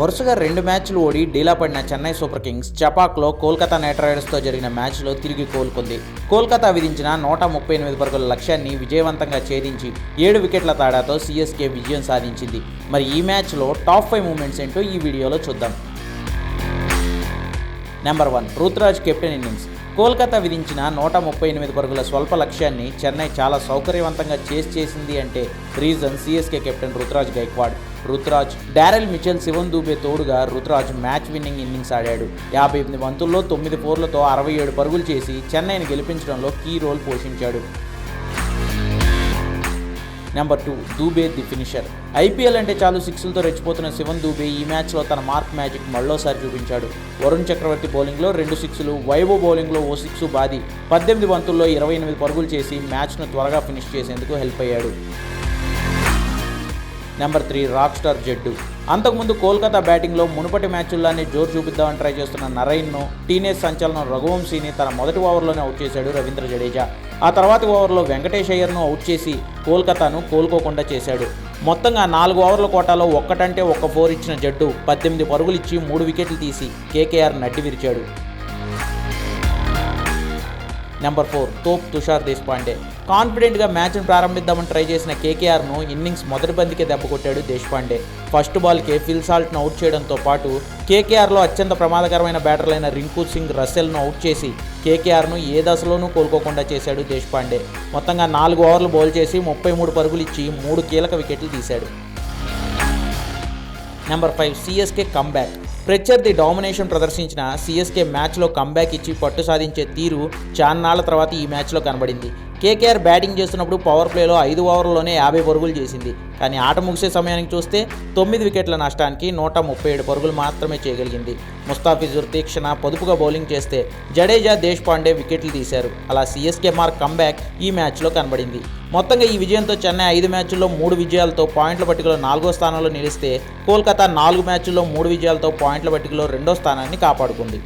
వరుసగా రెండు మ్యాచ్లు ఓడి డీలా పడిన చెన్నై సూపర్ కింగ్స్ చపాక్లో కోల్కతా నైట్ రైడర్స్తో జరిగిన మ్యాచ్లో తిరిగి కోలుకుంది. కోల్కతా విధించిన నూట ముప్పై ఎనిమిది పరుగుల లక్ష్యాన్ని విజయవంతంగా ఛేదించి ఏడు వికెట్ల తేడాతో సిఎస్కే విజయం సాధించింది. మరి ఈ మ్యాచ్లో టాప్ ఫైవ్ మూమెంట్స్ ఏంటో ఈ వీడియోలో చూద్దాం. Number one Ruturaj captain innings. Kolkata విధించిన నూట ముప్పై ఎనిమిది పరుగుల స్వల్ప లక్ష్యాన్ని చెన్నై చాలా సౌకర్యవంతంగా చేస్ చేసింది అంటే reason CSK captain Ruturaj Gaikwad. Ruturaj Daryl Mitchell Shivam Dube తోడుగా రుతురాజ్ మ్యాచ్ విన్నింగ్ ఇన్నింగ్స్ ఆడాడు. యాభై ఎనిమిది బంతుల్లో తొమ్మిది ఫోర్లతో అరవై ఏడు పరుగులు చేసి చెన్నైని గెలిపించడంలో కీ రోల్ పోషించాడు. Number two Dube the finisher. IPL అంటే చాలు సిక్స్లతో రెచ్చిపోతున్న శివన్ దూబే ఈ మ్యాచ్లో తన మార్క్ మ్యాజిక్ మళ్ళోసారి చూపించాడు. వరుణ్ చక్రవర్తి బౌలింగ్లో రెండు సిక్స్లు వైవో బౌలింగ్లో ఓ సిక్స్ బాది. పద్దెనిమిది బంతుల్లో ఇరవై ఎనిమిది పరుగులు చేసి మ్యాచ్ను త్వరగా ఫినిష్ చేసేందుకు హెల్ప్ అయ్యాడు. Number three rock star Jaddu అంతకుముందు కోల్కతా బ్యాటింగ్లో మునుపటి మ్యాచ్ల్లోనే జోరు చూపిద్దామని ట్రై చేస్తున్న నరైన్ను టీనేజ్ సంచలనం రఘువంశీని తన మొదటి ఓవర్లోనే అవుట్ చేశాడు రవీంద్ర జడేజా. ఆ తర్వాతి ఓవర్లో వెంకటేష్ అయ్యర్ను అవుట్ చేసి కోల్కతాను కోలుకోకుండా చేశాడు. మొత్తంగా నాలుగు ఓవర్ల కోటాలో ఒక్కటంటే ఒక్క ఫోర్ ఇచ్చిన జడ్డు పద్దెనిమిది పరుగులు ఇచ్చి మూడు వికెట్లు తీసి కేకేఆర్ నడ్డి విరిచాడు. నెంబర్ ఫోర్ తోప్ తుషార్ దేశపాండే. కాన్ఫిడెంట్గా మ్యాచ్ను ప్రారంభిద్దామని ట్రై చేసిన కేకేఆర్ను ఇన్నింగ్స్ మొదటి బంతికే దెబ్బ కొట్టాడు దేశపాండే. ఫస్ట్ బాల్కే ఫిల్ సాల్ట్ను అవుట్ చేయడంతో పాటు కేకేఆర్లో అత్యంత ప్రమాదకరమైన బ్యాటర్లైన రింకు సింగ్ రసెల్ను అవుట్ చేసి కేకేఆర్ను ఏ దశలోనూ కోలుకోకుండా చేశాడు దేశపాండే. మొత్తంగా నాలుగు ఓవర్లు బౌల్ చేసి ముప్పై మూడు పరుగులు ఇచ్చి మూడు కీలక వికెట్లు తీశాడు. నెంబర్ ఫైవ్ సిఎస్కే కంబ్యాక్ ప్రత్యర్థి డామినేషన్ ప్రదర్శించిన సిఎస్కే మ్యాచ్లో కంబ్యాక్ ఇచ్చి పట్టు సాధించే తీరు చాన్నాళ్ళ తర్వాత ఈ మ్యాచ్లో కనబడింది. కేకేఆర్ బ్యాటింగ్ చేస్తున్నప్పుడు పవర్ ప్లేలో ఐదు ఓవర్లలోనే యాభై పరుగులు చేసింది. కానీ ఆట ముగిసే సమయానికి చూస్తే తొమ్మిది వికెట్ల నష్టానికి నూట ముప్పై ఏడు పరుగులు మాత్రమే చేయగలిగింది. ముస్తాఫిజుర్ తీక్షణ పొదుపుగా బౌలింగ్ చేస్తే జడేజా దేశ్పాండే వికెట్లు తీశారు. అలా సిఎస్కే మార్క్ కంబ్యాక్ ఈ మ్యాచ్లో కనబడింది. మొత్తంగా ఈ విజయంతో చెన్నై ఐదు మ్యాచ్ల్లో మూడు విజయాలతో పాయింట్ల పట్టికలో నాలుగో స్థానంలో నిలిస్తే కోల్కతా నాలుగు మ్యాచ్ల్లో మూడు విజయాలతో పాయింట్ల పట్టికలో రెండో స్థానాన్ని కాపాడుకుంది.